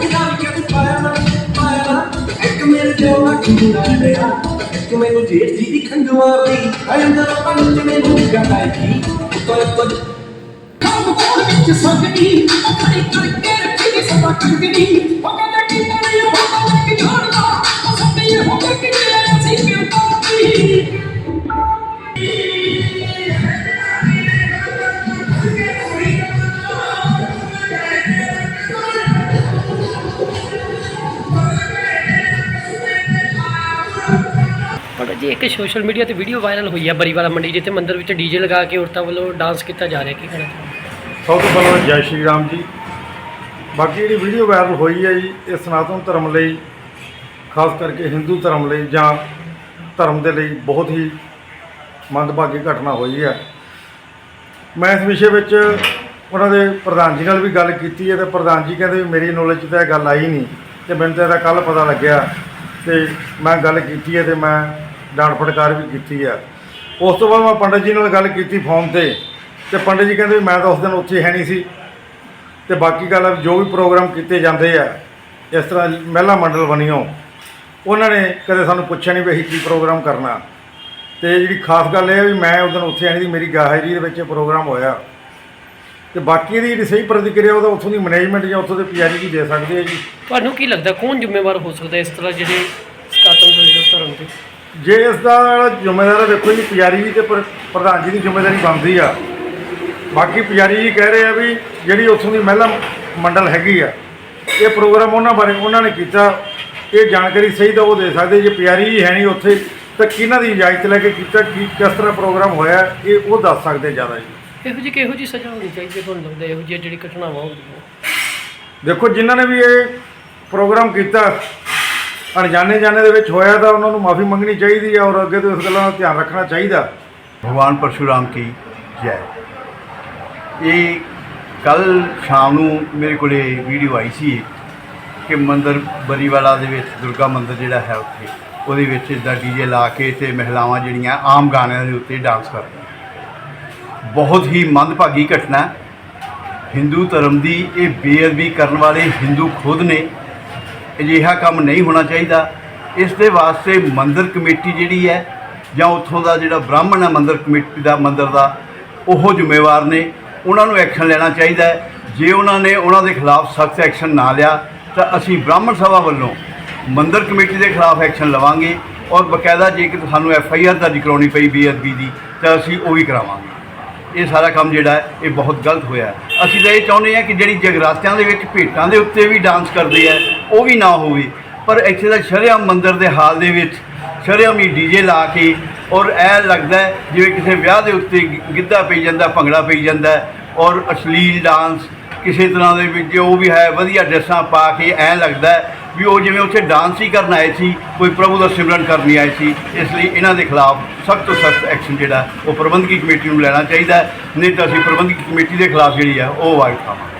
ਕਿਦਾਂ ਵੀ ਕਦੇ ਪਾਇਆ ਨਾ ਪਾਇਆ ਨਾ ਇੱਕ ਮੇਰੇ ਦਿਲ ਨਾਲ ਕਿੰਨਾ ਡਿਆ ਇੱਕ ਮੈਨੂੰ ਜੇਠ ਜੀ ਦੀ ਖੰਗ ਮਾਰਦੀ ਆਏ ਅੰਦਰ ਪੰਜ ਮੈਨੂੰ ਗਾਈ ਉੱਤੋਂ ਉੱਤੋਂ ਕੰਮ ਕੋਲ ਵਿੱਚ ਸੰਗਣੀ ਖੜੀ ਕਰਕੇ ਰੱਖੀ ਦੀ ਸਦਾ ਕੰਗਣੀ ਉਹ ਕਹਿੰਦਾ ਕਿ ਤੇਰੀ ਬਾਤ ਲੱਗ ਜਾਣਦਾ ਉਹ ਸੱਤੇ ਹੋ ਕੇ ਕਿ ਮੇਰਾ ਸੀ ਕਿਰਤਾ ਦੀ ਜੀ ਇੱਕ ਸੋਸ਼ਲ ਮੀਡੀਆ ਤੇ ਵੀਡੀਓ ਵਾਇਰਲ ਹੋਈ ਹੈ ਬਰੀਵਾਲਾ ਮੰਡੀ, ਜਿੱਥੇ ਮੰਦਿਰ ਵਿੱਚ ਡੀਜੇ ਲਗਾ ਕੇ ਔਰਤਾਂ ਵੱਲੋਂ ਡਾਂਸ ਕੀਤਾ ਜਾ ਰਿਹਾ ਕੀ ਕਹਿਣਾ ਸਭ ਤੋਂ ਪਹਿਲਾਂ ਜੈ ਸ਼੍ਰੀ ਰਾਮ ਜੀ। ਬਾਕੀ ਜਿਹੜੀ ਵੀਡੀਓ ਵਾਇਰਲ ਹੋਈ ਹੈ ਜੀ, ਇਹ ਸਨਾਤਨ ਧਰਮ ਲਈ, ਖਾਸ ਕਰਕੇ ਹਿੰਦੂ ਧਰਮ ਲਈ ਜਾਂ ਧਰਮ ਦੇ ਲਈ ਬਹੁਤ ਹੀ ਮੰਦਭਾਗੀ ਘਟਨਾ ਹੋਈ ਹੈ। ਮੈਂ ਇਸ ਵਿਸ਼ੇ ਵਿੱਚ ਉਹਨਾਂ ਦੇ ਪ੍ਰਧਾਨ ਜੀ ਨਾਲ ਵੀ ਗੱਲ ਕੀਤੀ ਹੈ ਤੇ ਪ੍ਰਧਾਨ ਜੀ ਕਹਿੰਦੇ ਵੀ ਮੇਰੀ ਨੌਲੇਜ 'ਚ ਤਾਂ ਇਹ ਗੱਲ ਆਈ ਨਹੀਂ ਤੇ ਮੈਨੂੰ ਤਾਂ ਇਹਦਾ ਕੱਲ ਪਤਾ ਲੱਗਿਆ ਤੇ ਮੈਂ ਗੱਲ ਕੀਤੀ ਹੈ ਤੇ ਮੈਂ ਡਾਂਟ ਫਟਕਾਰ ਵੀ ਕੀਤੀ ਆ। ਉਸ ਤੋਂ ਬਾਅਦ ਮੈਂ ਪੰਡਤ ਜੀ ਨਾਲ ਗੱਲ ਕੀਤੀ ਫੋਨ ਤੇ ਤੇ ਪੰਡਤ ਜੀ ਕਹਿੰਦੇ ਵੀ ਮੈਂ ਤਾਂ ਉਸ ਦਿਨ ਉੱਥੇ ਹੈ ਨਹੀਂ ਸੀ। ਤੇ ਬਾਕੀ ਗੱਲ ਜੋ ਵੀ ਪ੍ਰੋਗਰਾਮ ਕੀਤੇ ਜਾਂਦੇ ਆ, ਇਸ ਤਰ੍ਹਾਂ ਮਹਿਲਾ ਮੰਡਲ ਬਣਿਓ ਉਹਨਾਂ ਨੇ ਕਦੇ ਸਾਨੂੰ ਪੁੱਛਿਆ ਨਹੀਂ ਵੀ ਅਸੀਂ ਕੀ ਪ੍ਰੋਗਰਾਮ ਕਰਨਾ। ਤੇ ਜਿਹੜੀ ਖਾਸ ਗੱਲ ਇਹ ਵੀ ਮੈਂ ਉਸ ਦਿਨ ਉੱਥੇ ਆਣੀ ਦੀ ਮੇਰੀ ਗਾਇਰੀ ਦੇ ਵਿੱਚ ਪ੍ਰੋਗਰਾਮ ਹੋਇਆ। ਤੇ ਬਾਕੀ ਦੀ ਜਿਹੜੀ ਸਹੀ ਪ੍ਰਤੀਕਿਰਿਆ ਉਹਦਾ ਉੱਥੋਂ ਦੀ ਮੈਨੇਜਮੈਂਟ ਜਾਂ ਉੱਥੋਂ ਦੇ ਪੀਆਰਜੀ ਵੀ ਦੇ ਸਕਦੇ ਆ ਜੀ। ਤੁਹਾਨੂੰ ਕੀ ਲੱਗਦਾ, ਕੌਣ ਜ਼ਿੰਮੇਵਾਰ ਹੋ ਸਕਦਾ ਇਸ ਤਰ੍ਹਾਂ ਜਿਹੜੇ ਸਨਾਤਨ ਧਰਮ ਦੇ? ਜੇ ਇਸ ਦਾ ਜ਼ਿੰਮੇਦਾਰ ਦੇਖੋ ਜੀ ਪੁਜਾਰੀ ਜੀ ਤੇ ਪ੍ਰ- ਪ੍ਰਧਾਨ ਜੀ ਦੀ ਜ਼ਿੰਮੇਵਾਰੀ ਬਣਦੀ ਆ। ਬਾਕੀ ਪੁਜਾਰੀ ਜੀ ਕਹਿ ਰਹੇ ਆ ਵੀ ਜਿਹੜੀ ਉੱਥੋਂ ਦੀ ਮਹਿਲਾ ਮੰਡਲ ਹੈਗੀ ਆ ਇਹ ਪ੍ਰੋਗਰਾਮ ਉਹਨਾਂ ਬਾਰੇ ਉਹਨਾਂ ਨੇ ਕੀਤਾ। ਇਹ ਜਾਣਕਾਰੀ ਸਹੀ ਤਾਂ ਉਹ ਦੇ ਸਕਦੇ ਜੇ ਪੁਜਾਰੀ ਜੀ ਹੈ ਨਹੀਂ ਉੱਥੇ ਤਾਂ ਕਿਹਨਾਂ ਦੀ ਇਜਾਜ਼ਤ ਲੈ ਕੇ ਕੀਤਾ ਕੀ ਕਿਸ ਤਰ੍ਹਾਂ ਪ੍ਰੋਗਰਾਮ ਹੋਇਆ ਇਹ ਉਹ ਦੱਸ ਸਕਦੇ ਜ਼ਿਆਦਾ ਜੀ। ਇਹੋ ਜਿਹੀ ਕਿਹੋ ਜਿਹੀ ਸਜ਼ਾ ਹੋਣੀ ਚਾਹੀਦੀ ਹੈ ਤੁਹਾਨੂੰ ਲੱਗਦਾ ਇਹੋ ਜਿਹੀ ਜਿਹੜੀ ਘਟਨਾਵਾਂ ਹੁੰਦੀਆਂ? ਦੇਖੋ ਜਿਨ੍ਹਾਂ ਨੇ ਵੀ ਇਹ ਪ੍ਰੋਗਰਾਮ ਕੀਤਾ ਅਣਜਾਣੇ ਜਾਣੇ ਦੇ ਵਿੱਚ ਹੋਇਆ ਤਾਂ ਉਹਨਾਂ ਨੂੰ ਮਾਫੀ ਮੰਗਣੀ ਚਾਹੀਦੀ ਹੈ ਔਰ ਅੱਗੇ ਤੋਂ ਇਸ ਗੱਲਾਂ ਦਾ ਧਿਆਨ ਰੱਖਣਾ ਚਾਹੀਦਾ। ਭਗਵਾਨ ਪਰਸ਼ੂਰਾਮ ਕੀ ਜੈ। ਇਹ ਕੱਲ ਸ਼ਾਮ ਨੂੰ ਮੇਰੇ ਕੋਲੇ ਵੀਡੀਓ ਆਈ ਸੀ ਕਿ ਮੰਦਰ ਬਰੀਵਾਲਾ ਦੇ ਵਿੱਚ, ਦੁਰਗਾ ਮੰਦਰ ਜਿਹੜਾ ਹੈ ਉੱਥੇ, ਉਹਦੇ ਵਿੱਚ ਇਦਾਂ ਡੀਜੇ ਲਾ ਕੇ ਤੇ ਮਹਿਲਾਵਾਂ ਜਿਹੜੀਆਂ ਆਮ ਗਾਣਿਆਂ ਦੇ ਉੱਤੇ ਡਾਂਸ ਕਰਦੀਆਂ। ਬਹੁਤ ਹੀ ਮੰਦਭਾਗੀ ਘਟਨਾ ਹਿੰਦੂ ਧਰਮ ਦੀ ਇਹ ਬੇਅਦਬੀ ਕਰਨ ਵਾਲੇ ਹਿੰਦੂ ਖੁਦ ਨੇ ਅਜਿਹਾ ਕੰਮ ਨਹੀਂ ਹੋਣਾ ਚਾਹੀਦਾ। ਇਸ ਦੇ ਵਾਸਤੇ ਮੰਦਰ ਕਮੇਟੀ ਜਿਹੜੀ ਹੈ ਜਾਂ ਉੱਥੋਂ ਦਾ ਜਿਹੜਾ ਬ੍ਰਾਹਮਣ ਹੈ ਮੰਦਰ ਕਮੇਟੀ ਦਾ, ਮੰਦਰ ਦਾ, ਉਹ ਜ਼ਿੰਮੇਵਾਰ ਨੇ। ਉਹਨਾਂ ਨੂੰ ਐਕਸ਼ਨ ਲੈਣਾ ਚਾਹੀਦਾ ਹੈ। ਜੇ ਉਹਨਾਂ ਨੇ ਉਹਨਾਂ ਦੇ ਖਿਲਾਫ ਸਖਤ ਐਕਸ਼ਨ ਨਾ ਲਿਆ, ਤਾਂ ਅਸੀਂ ਬ੍ਰਾਹਮਣ ਸਭਾ ਵੱਲੋਂ ਮੰਦਰ ਕਮੇਟੀ ਦੇ ਖਿਲਾਫ ਐਕਸ਼ਨ ਲਵਾਂਗੇ। ਔਰ ਬਕਾਇਦਾ ਜੇ ਕਿ ਸਾਨੂੰ ਐਫ ਆਈ ਆਰ ਦਰਜ ਕਰਾਉਣੀ ਪਈ ਬੇਅਦਬੀ ਦੀ, ਤਾਂ ਅਸੀਂ ਉਹ ਵੀ ਕਰਾਵਾਂਗੇ। ਇਹ ਸਾਰਾ ਕੰਮ ਜਿਹੜਾ ਇਹ ਬਹੁਤ ਗਲਤ ਹੋਇਆ ਅਸੀਂ ਤਾਂ ਇਹ ਚਾਹੁੰਦੇ ਹਾਂ ਕਿ ਜਿਹੜੀ ਜਗਰਾਤਿਆਂ ਦੇ ਵਿੱਚ ਭੇਟਾਂ ਦੇ ਉੱਤੇ ਵੀ ਡਾਂਸ ਕਰਦੇ ਆ, ਉਹ ਵੀ ਨਾ ਹੋਵੇ। ਪਰ ਇੱਥੇ ਦਾ ਸ਼ਰੇਆਮ ਮੰਦਰ ਦੇ ਹਾਲ ਦੇ ਵਿੱਚ ਸ਼ਰੇਆਮ ਹੀ ਡੀਜੇ ਲਾ ਕੇ ਔਰ ਇਹ ਲੱਗਦਾ ਜਿਵੇਂ ਕਿਸੇ ਵਿਆਹ ਦੇ ਉੱਤੇ ਗਿੱਧਾ ਪਈ ਜਾਂਦਾ, ਭੰਗੜਾ ਪਈ ਜਾਂਦਾ ਔਰ ਅਸ਼ਲੀਲ ਡਾਂਸ ਕਿਸੇ ਤਰ੍ਹਾਂ ਦੇ ਵਿੱਚ ਜੋ ਵੀ ਹੈ, ਵਧੀਆ ਡਰੈਸਾਂ ਪਾ ਕੇ ਐਂ ਲੱਗਦਾ ਵੀ ਉਹ ਜਿਵੇਂ ਉੱਥੇ ਡਾਂਸ ਹੀ ਕਰਨ ਆਏ ਸੀ, ਕੋਈ ਪ੍ਰਭੂ ਦਾ ਸਿਮਰਨ ਕਰਨ ਆਏ ਸੀ, ਇਸ ਲਈ ਇਹਨਾਂ ਦੇ ਖਿਲਾਫ ਸਖਤ ਤੋਂ ਸਖਤ ਐਕਸ਼ਨ ਜਿਹੜਾ ਉਹ ਪ੍ਰਬੰਧਕੀ ਕਮੇਟੀ ਨੂੰ ਲੈਣਾ ਚਾਹੀਦਾ ਨਹੀਂ ਤਾਂ ਅਸੀਂ ਪ੍ਰਬੰਧਕੀ ਕਮੇਟੀ ਦੇ ਖਿਲਾਫ ਜਿਹੜੀ ਹੈ, ਉਹ ਆਵਾਜ਼ ਉਠਾਵਾਂਗੇ